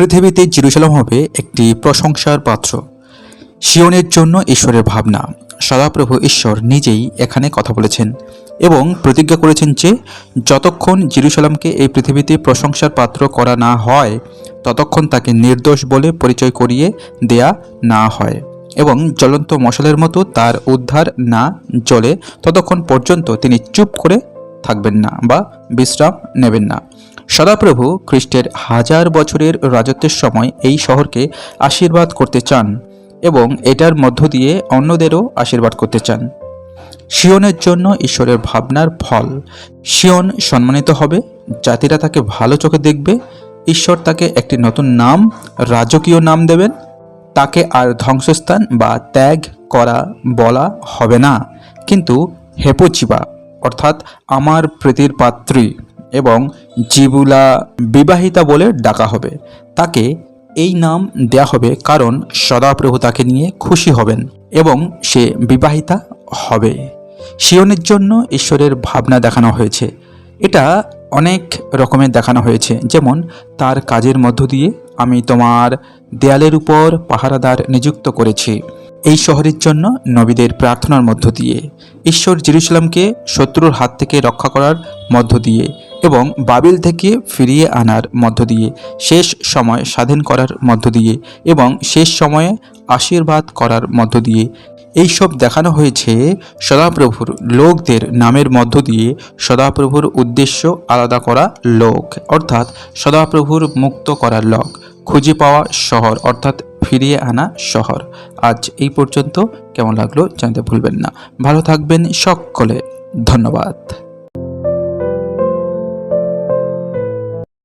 পৃথিবীতে জিরুসালাম হবে একটি প্রশংসার পাত্র। শিয়নের জন্য ঈশ্বরের ভাবনা। সদাপ্রভু ঈশ্বর নিজেই এখানে কথা বলেছেন এবং প্রতিজ্ঞা করেছেন যে, যতক্ষণ জিরুসালামকে এই পৃথিবীতে প্রশংসার পাত্র করা না হয়, ততক্ষণ তাকে নির্দোষ বলে পরিচয় করিয়ে দেয়া না হয় এবং জ্বলন্ত মশালের মতো তার উদ্ধার না জ্বলে ততক্ষণ পর্যন্ত তিনি চুপ করে থাকবেন না বা বিশ্রাম নেবেন না। সদাপ্রভু খ্রিস্টের হাজার বছরের রাজত্বের সময় এই শহরকে আশীর্বাদ করতে চান এবং এটার মধ্য দিয়ে অন্যদেরও আশীর্বাদ করতে চান। শিয়নের জন্য ঈশ্বরের ভাবনার ফল। শিয়ন সম্মানিত হবে, জাতিরা তাকে ভালো চোখে দেখবে, ঈশ্বর তাকে একটি নতুন নাম, রাজকীয় নাম দেবেন। তাকে আর ধ্বংসস্থান বা ত্যাগ করা, বলা হবে না। কিন্তু হেপোচিবা অর্থাৎ আমার প্রীতির পাত্রী। এবং জিবুলা বিবাহিতা বলে ডাকা হবে। তাকে এই নাম দেয়া হবে কারণ সদাপ্রভু তাকে নিয়ে খুশি হবেন এবং সে বিবাহিতা হবে। শিয়নের জন্য ঈশ্বরের ভাবনা দেখানো হয়েছে। এটা অনেক রকমের দেখানো হয়েছে। যেমন, তার কাজের মধ্য দিয়ে আমি তোমার দেয়ালের উপর পাহারাদার নিযুক্ত করেছি। এই শহরের জন্য নবীদের প্রার্থনার মধ্য দিয়ে। ঈশ্বর জেরুসালামকে শত্রুর হাত থেকে রক্ষা করার মধ্য দিয়ে। এবং বাবিল থেকে ফিরিয়ে আনার মধ্য দিয়ে, শেষ সময় স্বাধীন করার মধ্য দিয়ে এবং শেষ সময়ে আশীর্বাদ করার মধ্য দিয়ে। এইসব দেখানো হয়েছে সদাপ্রভুর লোকদের নামের মধ্য দিয়ে। সদাপ্রভুর উদ্দেশ্য আলাদা করা লোক, অর্থাৎ সদাপ্রভুর মুক্ত করার লোক, খুঁজে পাওয়া শহর, অর্থাৎ ফিরিয়ে আনা শহর। আজ এই পর্যন্ত। কেমন লাগল জানতে ভুলবেন না। ভালো থাকবেন সকলে। ধন্যবাদ।